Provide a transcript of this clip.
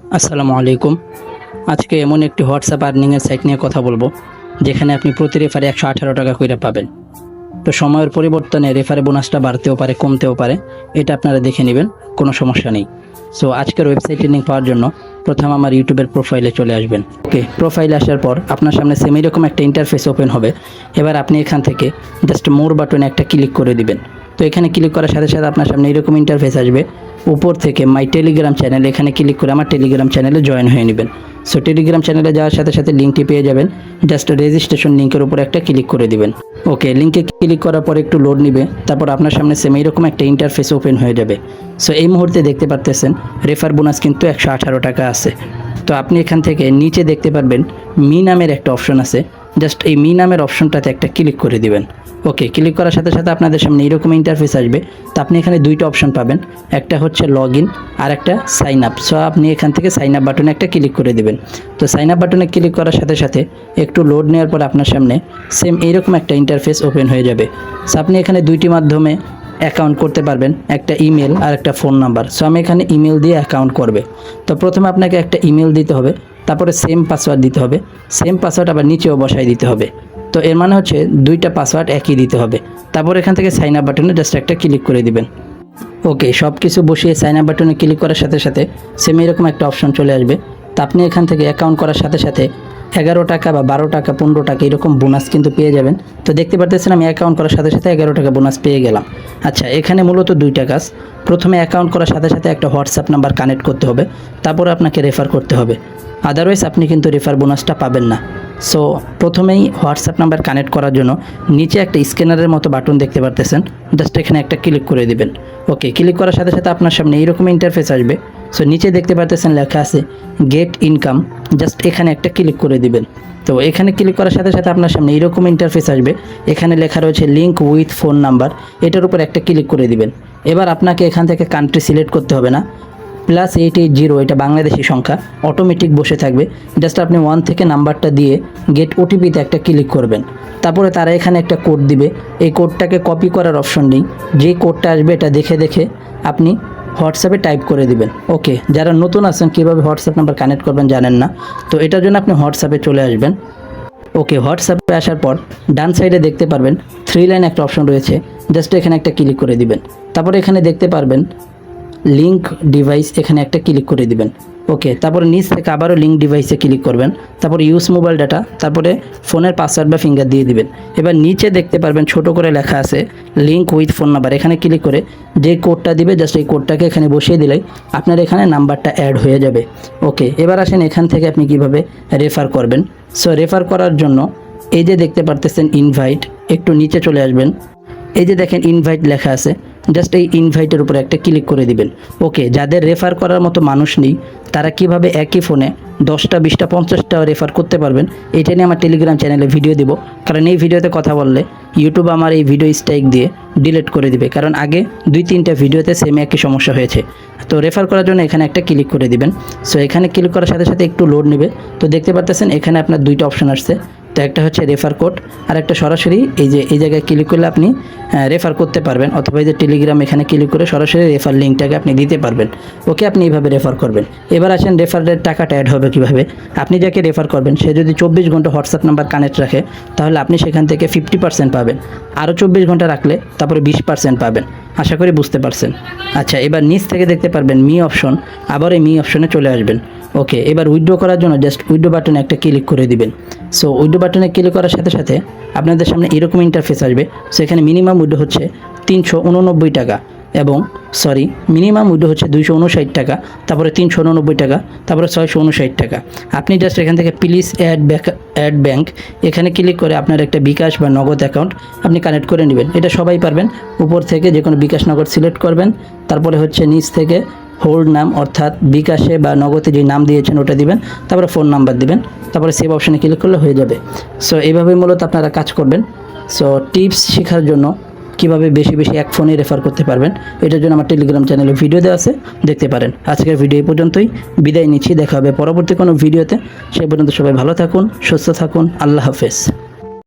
আসসালামু আলাইকুম। আজকে এমন একটি হোয়াটসঅ্যাপ আর্নিংয়ের সাইট নিয়ে কথা বলব, যেখানে আপনি প্রতি রেফারে একশো আঠারো টাকা করে পাবেন। তো সময়ের পরিবর্তনে রেফারে বোনাসটা বাড়তেও পারে, কমতেও পারে, এটা আপনারা দেখে নেবেন, কোনো সমস্যা নেই। সো আজকের ওয়েবসাইট লিঙ্ক পাওয়ার জন্য প্রথম আমার ইউটিউবের প্রোফাইলে চলে আসবেন। ওকে প্রোফাইলে আসার পর আপনার সামনে সেম এরকম একটা ইন্টারফেস ওপেন হবে। এবার আপনি এখান থেকে জাস্ট মোর বাটনে একটা ক্লিক করে দিবেন। তো এখানে ক্লিক করার সাথে সাথে আপনার সামনে এরকম ইন্টারফেস আসবে। উপর থেকে মাই টেলিগ্রাম চ্যানেল এখানে ক্লিক করে আমার টেলিগ্রাম চ্যানেলে জয়েন হয়ে নেবেন। সো টেলিগ্রাম চ্যানেলে যাওয়ার সাথে সাথে লিঙ্কটি পেয়ে যাবেন। জাস্ট রেজিস্ট্রেশন লিঙ্কের উপর একটা ক্লিক করে দিবেন। ওকে লিঙ্কে ক্লিক করার পর একটু লোড নিবে, তারপর আপনার সামনে সেম এইরকম একটা ইন্টারফেস ওপেন হয়ে যাবে। সো এই মুহূর্তে দেখতে পারতেছেন রেফার বোনাস কিন্তু একশো আঠারো টাকা আছে। তো আপনি এখান থেকে নিচে দেখতে পারবেন মি নামের একটা অপশন আছে। জাস্ট এই মি নামের অপশনটাতে একটা ক্লিক করে দিবেন। ওকে ক্লিক করার সাথে সাথে আপনাদের সামনে এরকম ইন্টারফেস আসবে। তো আপনি এখানে দুইটা অপশন পাবেন। একটা হচ্ছে লগ ইন আর একটা সাইন আপ সো আপনি এখান থেকে সাইন আপ বাটনে একটা ক্লিক করে দিবেন। তো সাইন আপ বাটনে ক্লিক করার সাথে সাথে একটু লোড নেওয়ার পর আপনার সামনে সেম এইরকম একটা ইন্টারফেস ওপেন হয়ে যাবে। সো আপনি এখানে দুইটি মাধ্যমে অ্যাকাউন্ট করতে পারবেন। একটা ইমেল আর একটা ফোন নাম্বার সো আমি এখানে ইমেল দিয়ে অ্যাকাউন্ট করবে। তো প্রথমে আপনাকে একটা ইমেল দিতে হবে। তারপরে সেম পাসওয়ার্ড দিতে হবে। সেম পাসওয়ার্ড আবার নিচেও বসাই দিতে হবে। তো এর মানে হচ্ছে দুইটা পাসওয়ার্ড একই দিতে হবে। তারপর এখান থেকে সাইন আপ বাটনে জাস্ট একটা ক্লিক করে দিবেন। ওকে সব কিছু বসিয়ে সাইন আপ বাটনে ক্লিক করার সাথে সাথে সেম এরকম একটা অপশন চলে আসবে। তা আপনি এখান থেকে অ্যাকাউন্ট করার সাথে সাথে এগারো টাকা বা বারো টাকা, পনেরো টাকা এরকম বোনাস কিন্তু পেয়ে যাবেন। তো দেখতে পারতেছেন আমি অ্যাকাউন্ট করার সাথে সাথে এগারো টাকা বোনাস পেয়ে গেলাম। আচ্ছা এখানে মূলত দুইটা কাজ। প্রথমে অ্যাকাউন্ট করার সাথে সাথে একটা হোয়াটসঅ্যাপ নাম্বার কানেক্ট করতে হবে। তারপর আপনাকে রেফার করতে হবে। আদারওয়াইজ আপনি কিন্তু রেফার বোনাসটা পাবেন না। সো প্রথমেই হোয়াটসঅ্যাপ নাম্বার কানেক্ট করার জন্য নিচে একটা স্ক্যানারের মতো বাটন দেখতে পারতেছেন। জাস্ট এখানে একটা ক্লিক করে দিবেন। ওকে ক্লিক করার সাথে সাথে আপনার সামনে এইরকম ইন্টারফেস আসবে। সো নিচে দেখতে পারতেছেন লেখা আছে গেট ইনকাম জাস্ট এখানে একটা ক্লিক করে দিবেন। তো এখানে ক্লিক করার সাথে সাথে আপনার সামনে এইরকম ইন্টারফেস আসবে। এখানে লেখা রয়েছে লিঙ্ক উইথ ফোন নাম্বার এটার উপর একটা ক্লিক করে দিবেন। এবার আপনাকে এখান থেকে কান্ট্রি সিলেক্ট করতে হবে না। প্লাস এইট এইট জিরো এটা বাংলাদেশি সংখ্যা অটোমেটিক বসে থাকবে। জাস্ট আপনি ওয়ান থেকে নাম্বারটা দিয়ে গেট ওটিপিতে একটা ক্লিক করবেন। তারপরে তারা এখানে একটা কোড দিবে। এই কোডটাকে কপি করার অপশন নেই। যে কোডটা আসবে এটা দেখে দেখে আপনি হোয়াটসঅ্যাপে টাইপ করে দিবেন। ওকে, যারা নতুন আছেন, কীভাবে হোয়াটসঅ্যাপ নাম্বার কানেক্ট করবেন জানেন না। তো এটার জন্য আপনি হোয়াটসঅ্যাপে চলে আসবেন। ওকে, হোয়াটসঅ্যাপে আসার পর ডান সাইডে দেখতে পারবেন থ্রি লাইন একটা অপশন রয়েছে। জাস্ট এখানে একটা ক্লিক করে দিবেন। তারপরে এখানে দেখতে পারবেন লিঙ্ক ডিভাইস, এখানে একটা ক্লিক করে দিবেন। ওকে, তারপরে নিচ থেকে আবারও লিঙ্ক ডিভাইসে ক্লিক করবেন, তারপরে ইউজ মোবাইল ডাটা তারপরে ফোনের পাসওয়ার্ড বা ফিঙ্গার দিয়ে দিবেন। এবার নিচে দেখতে পারবেন ছোট করে লেখা আছে লিঙ্ক উইথ ফোন নাম্বার এখানে ক্লিক করে যে কোডটা দিবে জাস্ট এই কোডটাকে এখানে বসিয়ে দিলেই আপনার এখানে নাম্বারটা অ্যাড হয়ে যাবে। ওকে, এবার আসেন এখান থেকে আপনি কীভাবে রেফার করবেন। সো রেফার করার জন্য এই যে দেখতে পারতেছেন ইনভাইট একটু নিচে চলে আসবেন। এই যে দেখেন ইনভাইট লেখা আছে জাস্ট এই ইনভাইটের উপরে একটা ক্লিক করে দিবেন। ওকে যাদের রেফার করার মতো মানুষ নেই, তারা কীভাবে একই ফোনে দশটা, বিশটা, পঞ্চাশটা রেফার করতে পারবেন, এটা নিয়ে আমার টেলিগ্রাম চ্যানেলে ভিডিও দিব। কারণ এই ভিডিওতে কথা বললে ইউটিউব আমার এই ভিডিও স্ট্রাইক দিয়ে ডিলিট করে দিবে। কারণ আগে দুই, তিনটা ভিডিওতে সেম একই সমস্যা হয়েছে। তো রেফার করার জন্য এখানে একটা ক্লিক করে দিবেন। সো এখানে ক্লিক করার সাথে সাথে একটু লোড নেবে। তো দেখতে পারতেছেন, এখানে আপনার দুইটা অপশন আসছে। তো একটা হচ্ছে রেফার কোড আর একটা সরাসরি এই যে, এই জায়গায় ক্লিক করলে আপনি রেফার করতে পারবেন অথবা এই যে টেলিগ্রাম এখানে ক্লিক করে সরাসরি রেফার লিঙ্কটাকে আপনি দিতে পারবেন। ওকে, আপনি এইভাবে রেফার করবেন। এবার আসেন রেফারের টাকাটা অ্যাড হবে কীভাবে? আপনি যাকে রেফার করবেন, সে যদি চব্বিশ ঘণ্টা হোয়াটসঅ্যাপ নাম্বার কানেক্ট রাখে, তাহলে আপনি সেখান থেকে ফিফটি পার্সেন্ট পাবেন। আরও চব্বিশ ঘণ্টা রাখলে তারপরে বিশ পার্সেন্ট পাবেন। আশা করি বুঝতে পারছেন। আচ্ছা এবার নিচ থেকে দেখতে পারবেন মি অপশন আবার এই মি অপশনে চলে আসবেন। ওকে, এবার উইথড্র করার জন্য জাস্ট উইথড্র বাটনে একটা ক্লিক করে দিবেন। সো উইডো বাটনে ক্লিক করার সাথে সাথে আপনাদের সামনে এরকম ইন্টারফেস আসবে। সেখানে মিনিমাম উইথড্র হচ্ছে তিনশো উননব্বই টাকা এবং সরি মিনিমাম উইডো হচ্ছে দুইশো উনষাট টাকা, তারপরে তিনশো উননব্বই টাকা, তারপরে ছয়শো উনষাট টাকা। আপনি জাস্ট এখান থেকে please add back add bank এখানে ক্লিক করে আপনার একটা বিকাশ বা নগদ অ্যাকাউন্ট আপনি কানেক্ট করে নেবেন। এটা সবাই পারবেন। উপর থেকে যে কোনো বিকাশ নগদ সিলেক্ট করবেন। তারপরে হচ্ছে নিচ থেকে হোল্ড নাম অর্থাৎ বিকাশে বা নগদে যে নাম দিয়েছেন ওটা দিবেন, তারপরে ফোন নাম্বার দিবেন, তারপরে সেভ অপশানে ক্লিক করলে হয়ে যাবে। সো এইভাবেই মূলত আপনারা কাজ করবেন। সো টিপস শেখার জন্য কীভাবে বেশি বেশি এক ফোনে রেফার করতে পারবেন, এটার জন্য আমার টেলিগ্রাম চ্যানেলে ভিডিও দেওয়া আছে, দেখতে পারেন। আজকের ভিডিও এই পর্যন্তই, বিদায় নিচ্ছি, দেখা হবে পরবর্তী কোনো ভিডিওতে সেই পর্যন্ত সবাই ভালো থাকুন, সুস্থ থাকুন, আল্লাহ হাফেজ।